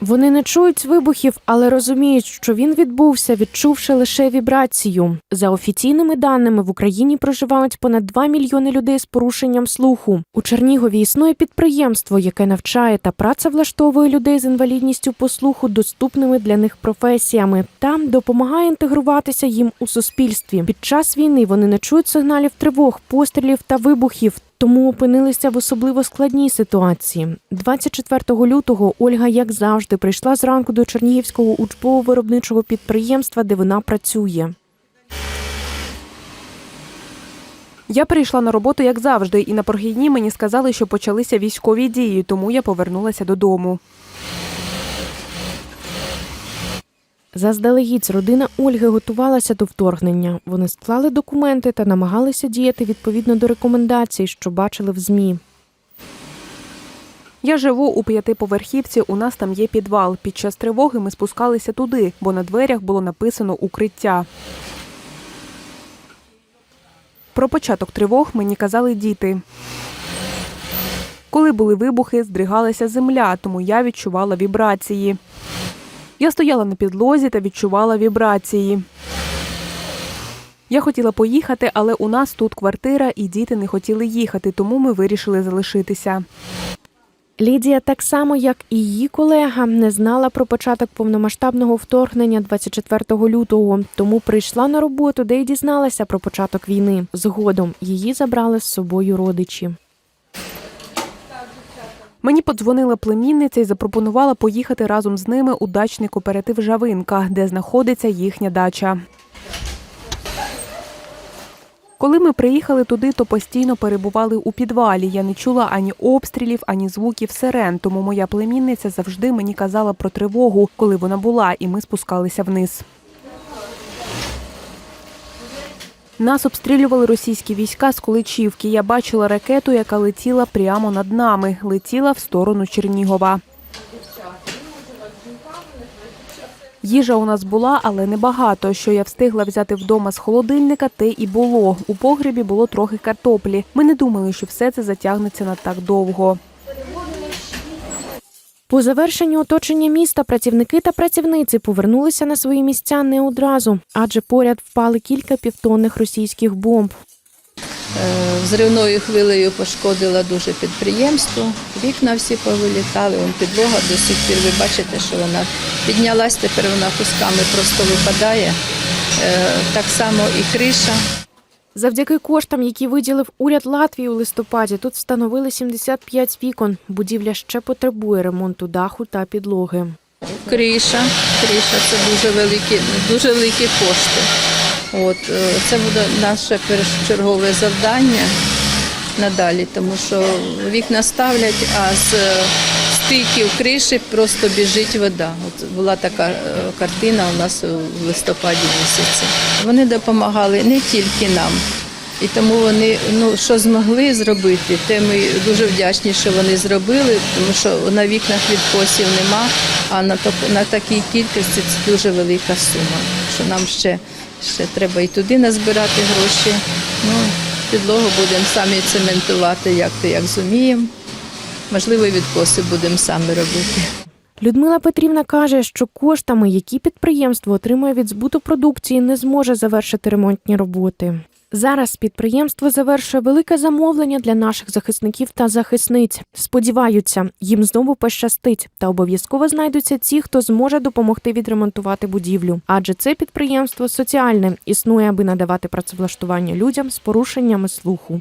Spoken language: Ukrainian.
Вони не чують вибухів, але розуміють, що він відбувся, відчувши лише вібрацію. За офіційними даними в Україні проживають понад 2 мільйони людей з порушенням слуху. У Чернігові існує підприємство, яке навчає та працевлаштовує людей з інвалідністю по слуху доступними для них професіями та допомагає інтегруватися їм у суспільстві. Під час війни вони не чують сигналів тривог, пострілів та вибухів. Тому опинилися в особливо складній ситуації. 24 лютого Ольга, як завжди, прийшла зранку до Чернігівського учбово-виробничого підприємства, де вона працює. Я прийшла на роботу як завжди, і на прохідні мені сказали, що почалися військові дії, тому я повернулася додому. Заздалегідь родина Ольги готувалася до вторгнення. Вони склали документи та намагалися діяти відповідно до рекомендацій, що бачили в змі. Я живу у п'ятиповерхівці. У нас там є підвал. Під час тривоги ми спускалися туди, бо на дверях було написано укриття. Про початок тривог мені казали діти. Коли були вибухи, здригалася земля, тому я відчувала вібрації. Я стояла на підлозі та відчувала вібрації. Я хотіла поїхати, але у нас тут квартира, і діти не хотіли їхати, тому ми вирішили залишитися. Лідія, так само як і її колега, не знала про початок повномасштабного вторгнення 24 лютого, тому прийшла на роботу, де й дізналася про початок війни. Згодом її забрали з собою родичі. Мені подзвонила племінниця і запропонувала поїхати разом з ними у дачний кооператив Жавинка, де знаходиться їхня дача. Коли ми приїхали туди, то постійно перебували у підвалі. Я не чула ані обстрілів, ані звуків сирен. Тому моя племінниця завжди мені казала про тривогу, коли вона була, і ми спускалися вниз. Нас обстрілювали російські війська з Количівки. Я бачила ракету, яка летіла прямо над нами. Летіла в сторону Чернігова. Їжа у нас була, але небагато. Що я встигла взяти вдома з холодильника, те і було. У погребі було трохи картоплі. Ми не думали, що все це затягнеться на так довго. По завершенню оточення міста працівники та працівниці повернулися на свої місця не одразу, адже поряд впали кілька півтонних російських бомб. Е, Взривною хвилею пошкодила дуже підприємство. Вікна всі повилітали, вон підлога до сих пір. Ви бачите, що вона піднялась, тепер вона кусками просто випадає. Е, Так само і криша. Завдяки коштам, які виділив уряд Латвії у листопаді, тут встановили 75 вікон. Будівля ще потребує ремонту даху та підлоги. Криша, криша це дуже великі, дуже великі кошти. От, е, це буде наше першочергове завдання надалі, тому що вікна ставлять, а з стиків криші просто біжить вода. От була така е, картина у нас у листопаді місяці. Вони допомагали не тільки нам. І тому вони ну що змогли зробити, те ми дуже вдячні, що вони зробили, тому що на вікнах відкосів нема, а на на такій кількості це дуже велика сума. Що нам ще, ще треба і туди назбирати гроші. Ну, підлогу будемо самі цементувати, як то як зуміємо. Можливо, відкоси будемо самі робити. Людмила Петрівна каже, що коштами, які підприємство отримує від збуту продукції, не зможе завершити ремонтні роботи. Зараз підприємство завершує велике замовлення для наших захисників та захисниць. Сподіваються, їм знову пощастить, та обов'язково знайдуться ті, хто зможе допомогти відремонтувати будівлю. Адже це підприємство соціальне існує, аби надавати працевлаштування людям з порушеннями слуху.